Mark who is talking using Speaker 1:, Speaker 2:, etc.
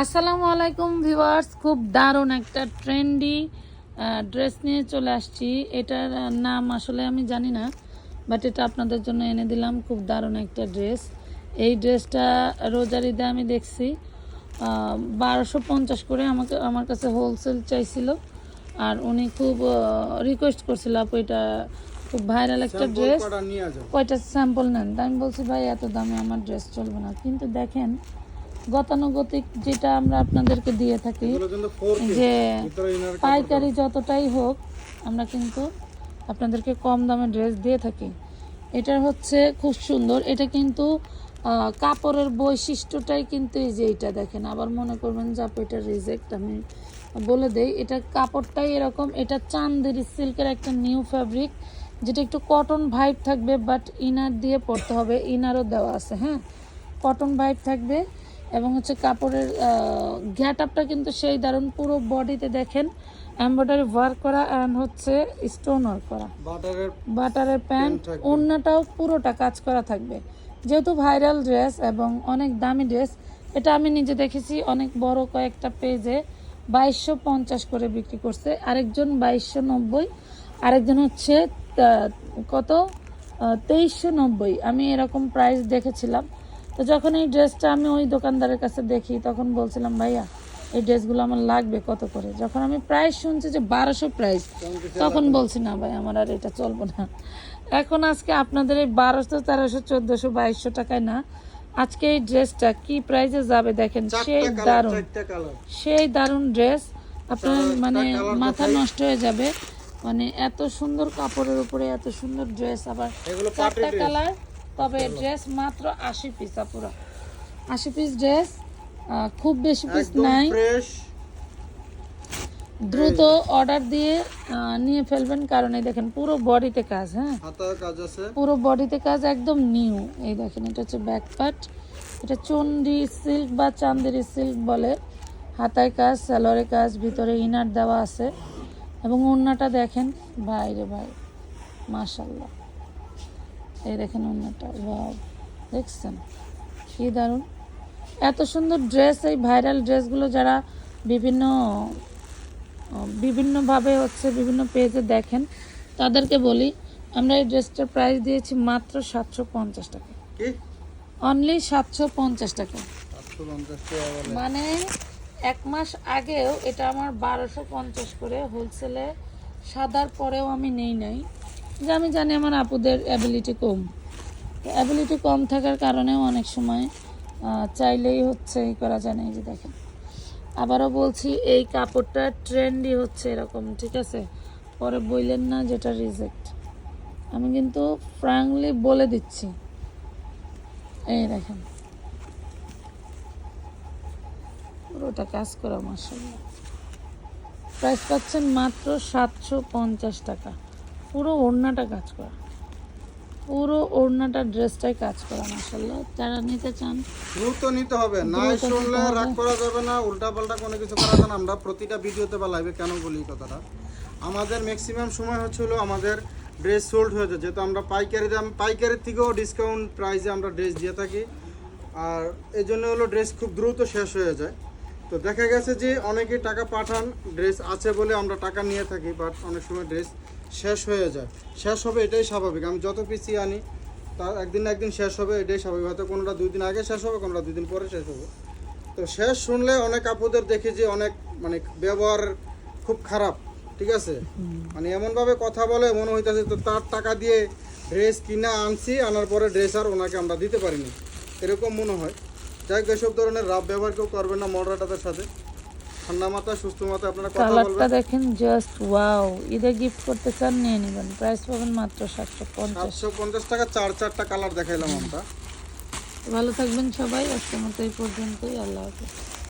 Speaker 1: আসসালামু আলাইকুম ভিউয়ার্স খুব দারুণ একটা ট্রেন্ডি ড্রেস নিয়ে চলে আসছি। এটার নাম আসলে আমি জানি না বাট এটা আপনাদের জন্য এনে দিলাম খুব দারুণ একটা ড্রেস। এই ড্রেসটা রোজারিদে আমি দেখছি বারোশো পঞ্চাশ করে আমাকে আমার কাছে হোলসেল চাইছিল আর উনি খুব রিকোয়েস্ট করছিল আপু এটা খুব ভাইরাল একটা ড্রেস। কয়টা স্যাম্পল নেন? তা আমি বলছি ভাই এত দামে আমার ড্রেস চলবে না। কিন্তু দেখেন গতানুগতিক যেটা আমরা আপনাদেরকে দিয়ে থাকি যে পাইকারি যতটাই হোক আমরা কিন্তু আপনাদেরকে কম দামে ড্রেস দিয়ে থাকি। এটা হচ্ছে খুব সুন্দর। এটা কিন্তু কাপড়ের বৈশিষ্ট্যটাই কিন্তু এই যে এটা দেখেন। আবার মনে করবেন যে আপু এটা রিজেক্ট আমি বলে দেই। এটা কাপড়টাই এরকম এটা চান্দেরি সিল্কের একটা নিউ ফ্যাব্রিক যেটা একটু কটন ভাইব থাকবে বাট ইনার দিয়ে পরতে হবে। ইনারও দেওয়া আছে হ্যাঁ? কটন ভাইব থাকবে। এবং হচ্ছে কাপড়ের গ্যাট আপটা কিন্তু সেই দারুণ পুরো বডিতে দেখেন এমব্রয়ডারি ওয়ার্ক করা অ্যান্ড হচ্ছে স্টোন ওয়ার্ক করা।
Speaker 2: বাটারের
Speaker 1: প্যান্ট। ওড়নাটাও পুরোটা কাজ করা থাকবে। যেহেতু ভাইরাল ড্রেস এবং অনেক দামি ড্রেস এটা আমি নিজে দেখেছি অনেক বড় কয়েকটা পেজে বাইশশো পঞ্চাশ করে বিক্রি করছে। আরেকজন বাইশশো নব্বই আরেকজন হচ্ছে কত? তেইশশো নব্বই। আমি এরকম প্রাইস দেখেছিলাম। তো যখন এই ড্রেসটা আমি ওই দোকানদারের কাছে দেখি তখন বলছিলাম ভাইয়া এই ড্রেসগুলো আমার লাগবে কত করে? যখন আমি প্রাইস শুনছি যে বারোশো প্রাইস তখন বলছি না ভাই আমার আর এটা চলবে না। এখন আজকে আপনাদের এই বারোশো তেরোশো চোদ্দোশো বাইশশো টাকায় না আজকে এই ড্রেসটা কি প্রাইসে যাবে দেখেন সেই দারুণ। সেই দারুণ ড্রেস আপনার মানে মাথা নষ্ট হয়ে যাবে। মানে এত সুন্দর কাপড়ের উপরে এত সুন্দর ড্রেস আবার চারটা কালার। তবে ড্রেস মাত্র আশি পিস পুরো আশি পিস ড্রেস খুব বেশি পিস নাই। দ্রুত অর্ডার দিয়ে নিয়ে ফেলবেন কারণ এই দেখেন পুরো বডিতে কাজ হ্যাঁ?
Speaker 2: হাতার কাজ আছে।
Speaker 1: পুরো বডিতে কাজ একদম নিউ এই দেখেন এটা হচ্ছে ব্যাক পার্ট এটা চন্ডি সিল্ক বা চান্দেরি সিল্ক বলে। হাতায় কাজ স্যালোরে কাজ ভিতরে ইনার দেওয়া আছে। এবং ওড়নাটা দেখেন ভাই রে ভাই মাশাল্লাহ এই দেখেন ওড়নাটা ওয়াও দেখছেন? কি দারুণ। এত সুন্দর ড্রেস এই ভাইরাল ড্রেসগুলো যারা বিভিন্ন বিভিন্নভাবে হচ্ছে বিভিন্ন পেজে দেখেন তাদেরকে বলি আমরা এই ড্রেসটার প্রাইস দিয়েছি মাত্র সাতশো পঞ্চাশ টাকা। অনলি সাতশো পঞ্চাশ টাকা। মানে এক মাস আগেও এটা আমার বারোশো পঞ্চাশ করে হোলসেলে সাদার পরেও আমি নেই নাই। যে আমি জানি আমার আপুদের অ্যাবিলিটি কম। অ্যাবিলিটি কম থাকার কারণেও অনেক সময় চাইলেই হচ্ছে এই করা যায় না, এই যে দেখেন। আবারও বলছি, এই কাপড়টা ট্রেন্ডই হচ্ছে এরকম, ঠিক আছে? পরে বললেন না যেটা রিজেক্ট আমি কিন্তু ফ্রাঙ্কলি বলে দিচ্ছি। এই দেখেন। পুরোটা কাজ করা মাসাল্লাহ প্রাইস পাচ্ছেন মাত্র সাতশো পঞ্চাশ টাকা। পুরো ওড়নাটা কাজ করা। পুরো ওড়নাটা ড্রেসটাই কাজ করা মাসাল্লাহ যারা নিতে চান
Speaker 2: দ্রুত নিতে হবে। না শুনলে। রাগ করা যাবে না উল্টা পাল্টা কোনো কিছু করা যাবে না। আমরা প্রতিটা ভিডিওতে বা লাইভে কেন বলি কথাটা? আমাদের ম্যাক্সিমাম সময় হচ্ছিল আমাদের ড্রেস সোল্ড হয়ে যায় যেহেতু আমরা পাইকারি দাম পাইকারির থেকেও ডিসকাউন্ট প্রাইসে আমরা ড্রেস দিয়ে থাকি। আর এই জন্য হলো ড্রেস খুব দ্রুত শেষ হয়ে যায়। তো দেখা গেছে যে অনেকে টাকা পাঠান ড্রেস আছে বলে আমরা টাকা নিয়ে থাকি বাট অনেক সময় ড্রেস শেষ হয়ে যায়। শেষ হবে এটাই স্বাভাবিক। আমি যত পিসি আনি, তার একদিন না একদিন শেষ হবে, এটাই স্বাভাবিক। হয়তো কোনোটা দুই দিন আগে শেষ হবে, কোনোটা দুই দিন পরে শেষ হবে। তো শেষ শুনলে অনেক আপুদের দেখি যে অনেক মানে ব্যবহার খুব খারাপ, ঠিক আছে? মানে এমনভাবে কথা বলে মনে হইতেছে তো তার টাকা দিয়ে ড্রেস কিনা আনছি, আনার পরে ড্রেস আর ওনাকে আমরা দিতে পারিনি। এরকম মনে হয়। যাই হোক, এসব ধরনের রাব ব্যবহার কেউ করবেন না মডারেটাদের সাথে। ঠান্ডা মাথা সুস্থ মাথা আপনারা কথা
Speaker 1: কালারটা দেখেন জাস্ট ওয়াও ঈদে গিফট করতে চান নিয়ে নেবেন। প্রাইস পাবেন মাত্র সাতশো পঞ্চাশ।
Speaker 2: সাতশো পঞ্চাশ টাকা চার চারটা কালার দেখাইলাম আমরা।
Speaker 1: ভালো থাকবেন সবাই আজকের মতো এই পর্যন্তই আল্লাহ হাফেজ।